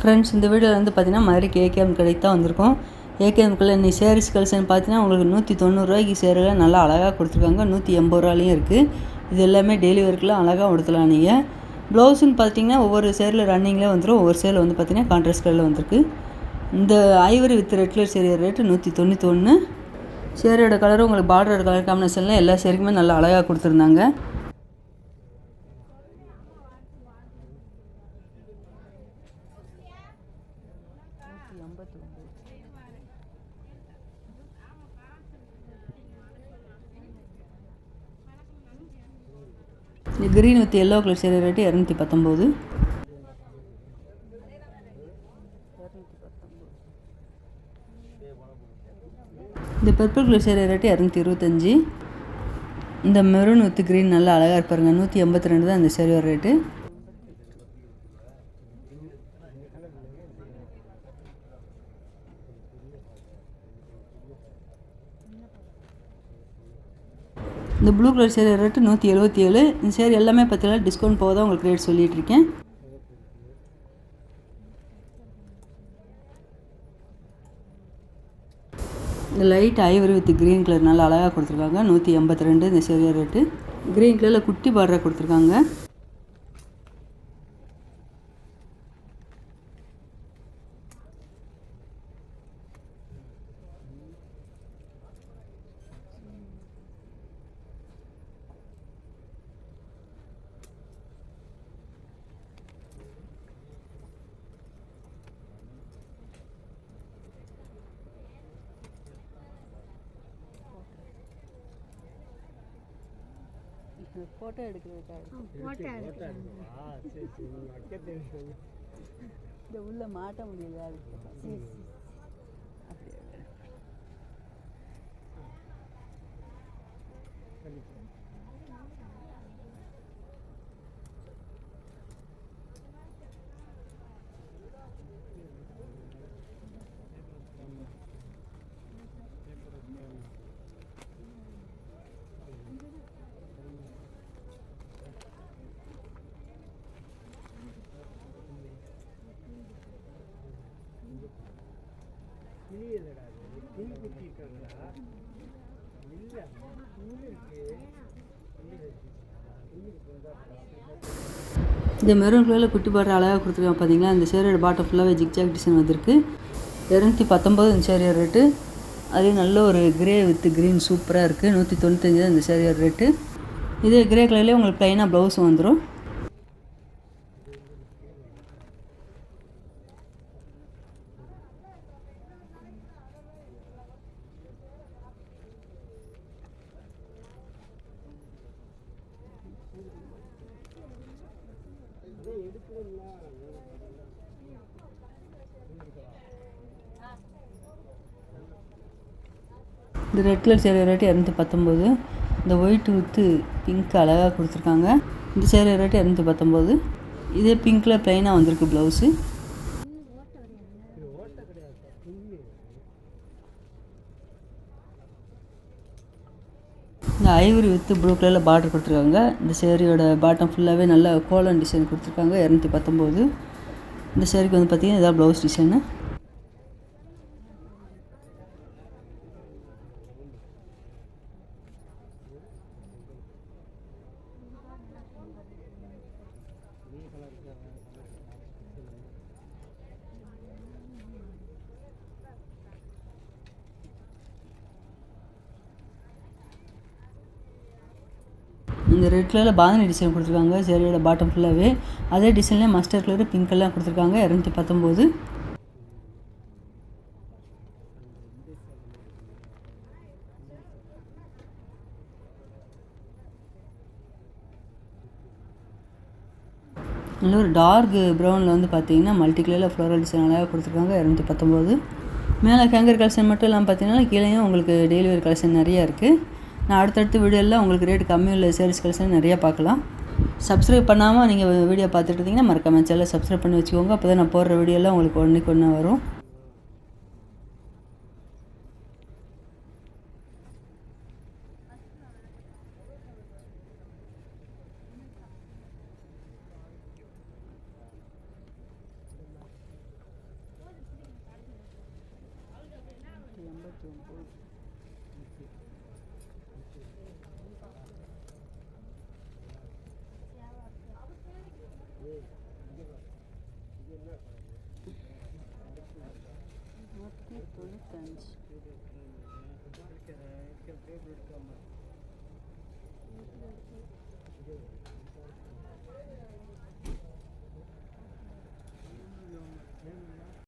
Friends இந்த வீடியோவில் வந்து பார்த்தீங்கன்னா மதுரைக்கு ஏகேஎம் கடைக்கு தான் வந்திருக்கோம். ஏகேஎம்குள்ளே இன்னைக்கு சேரீஸ் கலெக்ஷன் பார்த்தீங்கன்னா உங்களுக்கு நூற்றி தொண்ணூறுரூவாய்க்கு சேரீலாம் நல்லா அழகாக கொடுத்துருக்காங்க. நூற்றி எண்பது ரூபாலையும் இருக்குது இது எல்லாமே டெய்லி ஒர்க்கெலாம் அழகாக உடுத்தலாம் நீங்கள் ப்ளவுஸுன்னு பார்த்தீங்கன்னா ஒவ்வொரு சேரில் ரன்னிங்கில் வந்துடும் ஒவ்வொரு சேரில் வந்து பார்த்தீங்கன்னா கான்ட்ராஸ்ட் கலரில் வந்திருக்கு. இந்த ivory with red colour sari rate நூற்றி தொண்ணூற்றி ஒன்று சேரியோட கலரும் உங்களுக்கு பார்டரோட கலர் காம்பினேஷனில் எல்லா சேரீக்குமே நல்லா அழகாக கொடுத்துருந்தாங்க. இந்த green with yellow colour sari rate இரநூத்தி பத்தொம்போது. இந்த பர்பிள் கலர் சேரீ ரேட்டு இரநூத்தி இருபத்தஞ்சி. இந்த மெரூன் வித் க்ரீன் நல்லா அழகாக இருப்பாருங்க நூற்றி எண்பத்தி ரெண்டு தான் இந்த சேரீ ரேட்டு இந்த ப்ளூ கலர் சேரீ ரேட்டு நூற்றி எழுபத்தி ஏழு. இந்த சேரீ எல்லாமே பார்த்தீங்கன்னா டிஸ்கவுண்ட் போக தான் உங்களுக்கு ரேட் சொல்லிகிட்ருக்கேன் இருக்கேன் இந்த light ivory with green colour நல்லா அழகாக கொடுத்துருக்காங்க. நூற்றி எண்பத்தி ரெண்டு இந்த சேரீ ரேட்டு க்ரீன் கலரில் குட்டி பார்டராக கொடுத்துருக்காங்க. ஃபோட்டோ எடுக்கிறதுக்காக இந்த உள்ள மாட்ட முடியல அதுக்கு இந்த மெரூன் கலரில் குட்டி பாட்டு அழகாக கொடுத்துருக்காங்க பார்த்தீங்களா இந்த சேரியோட பாட்டம் ஃபுல்லாகவே ஜிக்ஜாக் டிசைன் வந்திருக்கு. இரநூத்தி பத்தொம்பது இந்த சேரியோட ரேட்டு அதே நல்ல ஒரு கிரே வித் க்ரீன் சூப்பராக இருக்குது நூற்றி தொண்ணூத்தஞ்சு தான் இந்த சேரியோட ரேட்டு இதே கிரே கலர்லேயே உங்களுக்கு ப்ளைனாக ப்ளவுஸும் வந்துடும் இந்த ரெட் கலர் சேரீ ரேட்டு இரநூத்தி பத்தொம்போது. இந்த ஒயிட் வித்து பிங்க் அழகாக கொடுத்துருக்காங்க. இந்த சேரீ ரேட்டு இரநூத்தி பத்தொம்போது. இதே பிங்க்கில் ப்ளைனாக வந்திருக்கு ப்ளவுஸு இந்த ஐவரி வித்து ப்ளூ கலரில் பார்டர் கொடுத்துருக்காங்க. இந்த சேரீயோட பாட்டம் ஃபுல்லாகவே நல்ல கோலன் டிசைன் கொடுத்துருக்காங்க. இரநூத்தி பத்தொம்போது. இந்த சேரீக்கு வந்து பார்த்திங்கன்னா இதான் ப்ளவுஸ் டிசைனு இந்த ரெட் கலரில் பாதனி டிசைன் கொடுத்துருக்காங்க சேரியோட பாட்டம் ஃபுல்லாகவே அதே டிசைன்லேயே மஸ்டர் கலரு பிங்க் கலர் கொடுத்துருக்காங்க இரநூத்தி பத்தொம்போது. நல்ல ஒரு டார்க் ப்ரௌனில் வந்து பார்த்தீங்கன்னா மல்டி கலரில் ஃப்ளோரல் டிசைன் அழகாக கொடுத்துருக்காங்க இரநூத்தி பத்தொம்போது. மேலே கேங்கர் கலெக்ஷன் மட்டும் இல்லாமல் பார்த்தீங்கன்னா கீழேயும் உங்களுக்கு டெலிவரி கலெக்ஷன் நிறையா இருக்குது நான் அடுத்தடுத்த வீடியோவில் உங்களுக்கு ரேட் கம்மி உள்ள சேல்ஸ் கலெக்ஷன் நிறையா பார்க்கலாம். சப்ஸ்கிரைப் பண்ணாமல் நீங்கள் வீடியோ பார்த்துட்டு இருந்தீங்கன்னா மறக்காம சேனலை சப்ஸ்கிரைப் பண்ணி வச்சுக்கோங்க. அப்போ தான் நான் போடுற வீடியோலாம் உங்களுக்கு ஒன்றுக்கு ஒன்று வரும். எண்பத்தி ஒம்பது What people think?